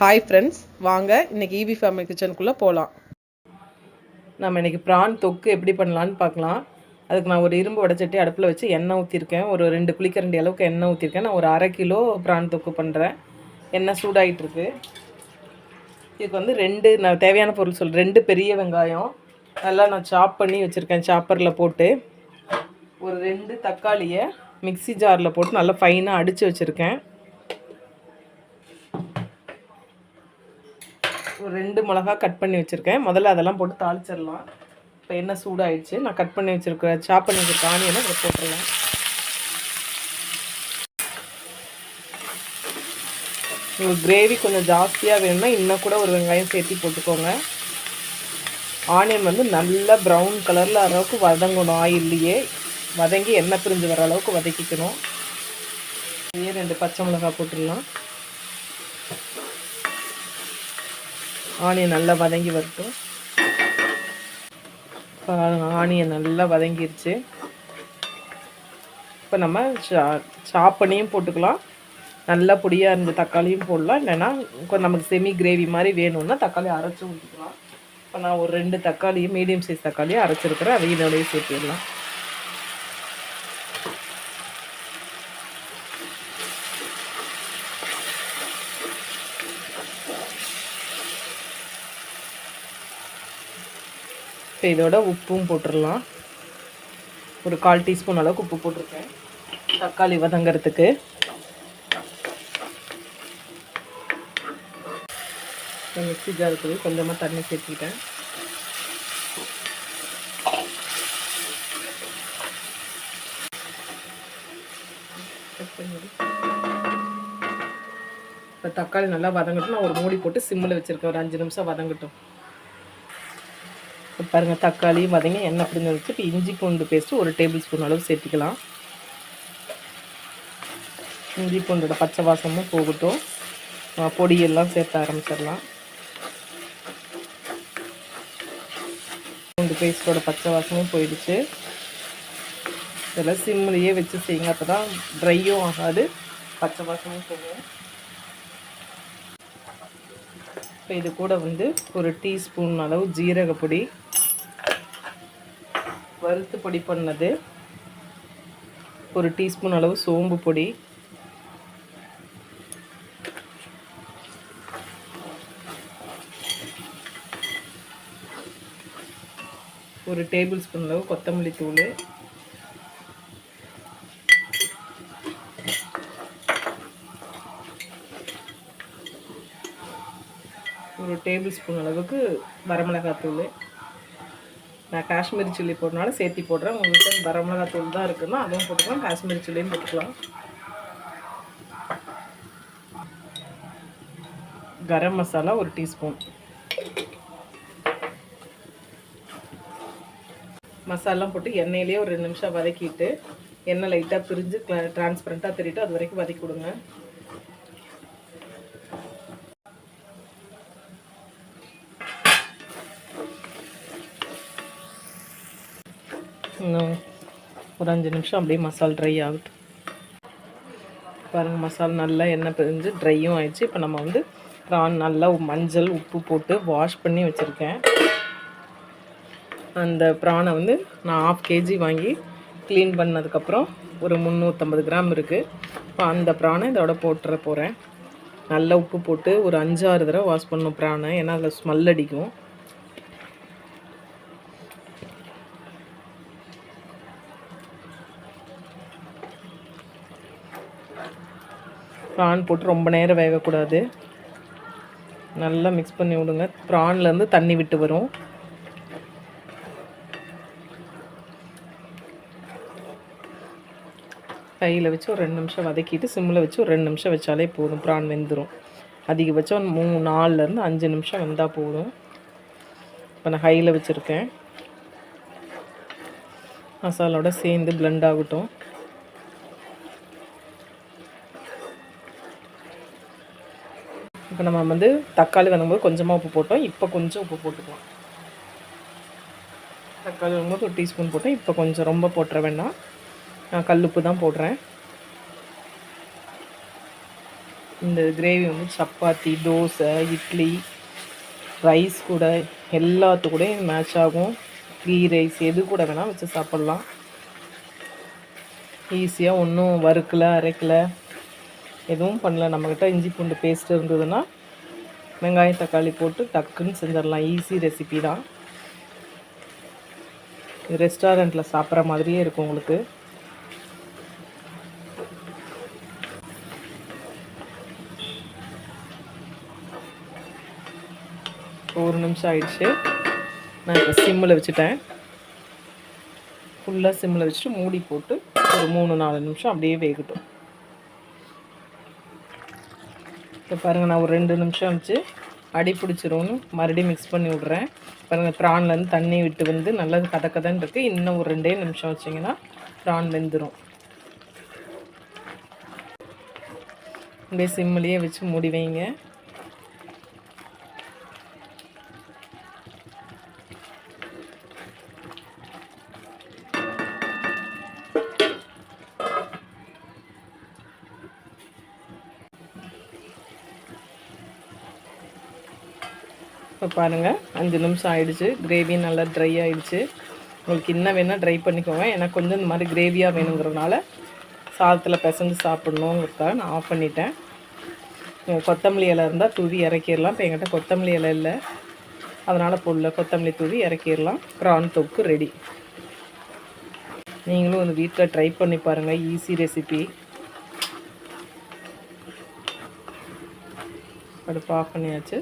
Hi friends வாங்க இன்றைக்கி EV family கிச்சனுக்குள்ளே போகலாம் நம்ம இன்றைக்கி ப்ரான் தொக்கு எப்படி பண்ணலான்னு பார்க்கலாம். அதுக்கு நான் ஒரு இரும்பு உடச்சட்டி அடுப்பில் வச்சு எண்ணெய் ஊற்றிருக்கேன் ஒரு ரெண்டு குளிக்கரண்டி அளவுக்கு எண்ணெய் ஊற்றிருக்கேன் நான் ஒரு அரை கிலோ ப்ரான் தொக்கு பண்ணுறேன் எண்ணெய் சூடாகிட்டுருக்கு இதுக்கு வந்து ரெண்டு நான் தேவையான பொருள் சொல் ரெண்டு பெரிய வெங்காயம். நல்லா நான் சாப் பண்ணி வச்சுருக்கேன் சாப்பரில் போட்டு. ஒரு ரெண்டு தக்காளியை மிக்ஸி ஜாரில் போட்டு நல்லா ஃபைனாக அடித்து வச்சுருக்கேன். ஒரு ரெண்டு மிளகா கட் பண்ணி வச்சுருக்கேன். முதல்ல அதெல்லாம் போட்டு தாளிச்சிடலாம். இப்போ என்ன சூடாகிடுச்சு நான் கட் பண்ணி வச்சுருக்க சாப் பண்ணி வச்சுருக்க ஆனியனை இதை போட்டுடலாம். உங்களுக்கு கிரேவி கொஞ்சம் ஜாஸ்தியாக வேணும்னா இன்னும் கூட ஒரு வெங்காயம் சேர்த்து போட்டுக்கோங்க. ஆனியன் வந்து நல்லா ப்ரௌன் கலரில் அளவுக்கு வதங்கணும். ஆயில்லையே வதங்கி எண்ணெய் பிரிஞ்சு வர அளவுக்கு வதக்கிக்கணும். இதே ரெண்டு பச்சை மிளகாய் போட்டுடலாம். ஆனியன் நல்லா வதங்கி வரட்டும். ஆனியன் நல்லா வதங்கிருச்சு. இப்போ நம்ம சா சாப் பண்ணியும் போட்டுக்கலாம். நல்லா பொடியாக இருந்த தக்காளியும் போடலாம். இல்லைன்னா நமக்கு செமி கிரேவி மாதிரி வேணும்னா தக்காளி அரைச்சி ஊற்றிக்கலாம் இப்போ நான் ஒரு ரெண்டு தக்காளியும் மீடியம் சைஸ் தக்காளியும் அரைச்சிருக்கிறேன். அதையும் இதோடய சேர்த்துடலாம். இப்போ இதோட உப்பும் போட்டுடலாம். ஒரு கால் டீஸ்பூன் அளவுக்கு உப்பு போட்டிருக்கேன். தக்காளி வதங்கிறதுக்கு. மிக்சி ஜாருக்கு கொஞ்சமாக தண்ணி சேர்த்துக்கிட்டேன். இப்போ தக்காளி நல்லா வதங்கட்டும். நான் ஒரு மூடி போட்டு சிம்மில் வச்சுருக்கேன். ஒரு அஞ்சு நிமிஷம் வதங்கட்டும். பாருங்கள் தக்காளியும் வதங்கி எண்ணெய் பிடிஞ்சு வச்சு இப்போ இஞ்சி பூண்டு பேஸ்ட்டு ஒரு டேபிள் ஸ்பூன் அளவு சேர்த்துக்கலாம். இஞ்சி பூண்டோட பச்சை வாசமும் போகட்டும். பொடியெல்லாம் சேர்த்த ஆரம்பிச்சிடலாம். பூண்டு பேஸ்ட்டோட பச்சை வாசமும் போயிடுச்சு. இதெல்லாம் சிம்லேயே வச்சு செய்யுங்க அப்போ தான் ட்ரையும் ஆகாது பச்சை வாசமும் போகும். இப்போ இது கூட வந்து ஒரு டீஸ்பூன் அளவு ஜீரகப்பொடி வறுத்து பொடி பண்ணது. ஒரு டீஸ்பூன் அளவு சோம்பு பொடி. ஒரு டேபிள் ஸ்பூன் அளவு கொத்தமல்லி தூள். ஒரு டேபிள் ஸ்பூன் அளவுக்கு வரமிளகாத்தூள். நான் காஷ்மீரி சில்லி போடுறனால சேர்த்தி போடுறேன். உங்கள்கிட்ட வரமிளகாத்தூள் தான் இருக்குன்னா அதுவும் போட்டுக்கலாம். காஷ்மீரி சில்லியும் போட்டுக்கலாம். கரம் மசாலா ஒரு டீஸ்பூன். மசாலாம் போட்டு எண்ணெயிலேயே ஒரு ரெண்டு நிமிஷம் வதக்கிட்டு எண்ணெய் லைட்டாக பிரிஞ்சு டிரான்ஸ்பரண்ட்டாக தெரியிட்டு அது வரைக்கும் வதக்கி கொடுங்க. இன்னும் ஒரு அஞ்சு நிமிஷம் அப்படியே மசால் ட்ரை ஆகட்டும் பாருங்கள் மசாலா நல்லா எண்ணெய் பிரிஞ்சு ட்ரையும் ஆயிடுச்சு. இப்போ நம்ம வந்து ப்ரான் நல்லா மஞ்சள் உப்பு போட்டு வாஷ் பண்ணி வச்சுருக்கேன். அந்த ப்ரானை வந்து நான் ஆஃப் கேஜி வாங்கி க்ளீன் பண்ணதுக்கப்புறம் ஒரு முந்நூற்றம்பது கிராம் இருக்குது இப்போ அந்த ப்ரானை இதோட போட்டுற போகிறேன் நல்லா உப்பு போட்டு ஒரு அஞ்சாறு தடவை வாஷ் பண்ணணும் ப்ரானை. ஏன்னா அதில் ஸ்மெல் அடிக்கும். ப்ரான் போட்டு ரொம்ப நேரம் வேகக்கூடாது. நல்லா மிக்ஸ் பண்ணி விடுங்க. ப்ரான்லேருந்து தண்ணி விட்டு வரும். கையில் வச்சு ஒரு ரெண்டு நிமிஷம் வதக்கிட்டு சிம்மில் வச்சு ஒரு ரெண்டு நிமிஷம் வச்சாலே போதும். ப்ரான் வெந்துடும் அதிகபட்சம் மூணு நாலுலேருந்து அஞ்சு நிமிஷம் வெந்தால் போதும். இப்போ நான் ஹையில் வச்சுருக்கேன். மசாலோட சேர்ந்து பிளெண்ட் ஆகட்டும். இப்போ நம்ம வந்து தக்காளி வதங்கும்போது கொஞ்சமாக உப்பு போட்டோம். இப்போ கொஞ்சம் உப்பு போட்டுக்கலாம். தக்காளி வரும்போது ஒரு டீஸ்பூன் போட்டோம் இப்போ கொஞ்சம் ரொம்ப போட்டுற வேண்டாம். நான் கல்லுப்பு தான் போடுறேன். இந்த கிரேவி வந்து சப்பாத்தி தோசை இட்லி ரைஸ் கூட எல்லாத்து கூடயும் மேட்ச் ஆகும். ஃப்ரீ ரைஸ் எது கூட வேணால் வச்சு சாப்பிட்லாம். ஈஸியாக ஒன்றும் வறுக்கல அரைக்கலை. எதுவும் பண்ணல. நம்மக்கிட்ட இஞ்சி பூண்டு பேஸ்ட் இருந்ததுன்னா வெங்காயம் தக்காளி போட்டு டக்குன்னு செஞ்சிடலாம். ஈஸி ரெசிபி தான். ரெஸ்டாரண்ட்டில் சாப்பிட்ற மாதிரியே இருக்கும் உங்களுக்கு. ஒரு நிமிஷம் ஆயிடுச்சு. நான் இப்போ சிம்மில் வச்சுட்டேன். ஃபுல்லாக சிம்மில் வச்சுட்டு மூடி போட்டு ஒரு மூணு நாலு நிமிஷம் அப்படியே வேகட்டும். இப்போ பாருங்கள் நான் ஒரு ரெண்டு நிமிஷம் வச்சு அடி பிடிச்சிரும்னு மறுபடியும் மிக்ஸ் பண்ணி விட்றேன். பாருங்கள் ப்ரான்லேருந்து தண்ணி விட்டு வந்து நல்லா கத கதன்னு இருக்குது இன்னும் ஒரு ரெண்டே நிமிஷம் வச்சிங்கன்னா ப்ரான் வெந்துடும் அப்படியே சிம்மிலேயே வச்சு மூடி வைங்க. இப்போ பாருங்கள் அஞ்சு நிமிஷம் ஆயிடுச்சு. கிரேவி நல்லா ட்ரை ஆகிடுச்சு உங்களுக்கு இன்னும் வேணால் ட்ரை பண்ணிக்கோங்க. எனக்கு கொஞ்சம் இந்த மாதிரி கிரேவியாக வேணுங்கிறதுனால சாதத்தில் பிசைஞ்சு சாப்பிட்ணுங்கிறதுக்காக நான் ஆஃப் பண்ணிட்டேன். கொத்தமல்லி இலை இருந்தால் தூவி இறக்கிடலாம். இப்போ என்கிட்ட கொத்தமல்லி இலை இல்லை. அதனால் போடல. கொத்தமல்லி தூவி இறக்கிடலாம். ப்ரான் தொக்கு ரெடி நீங்களும் வந்து வீட்டில் ட்ரை பண்ணி பாருங்கள் ஈஸி ரெசிபி அடுப்பு ஆஃப் பண்ணியாச்சு.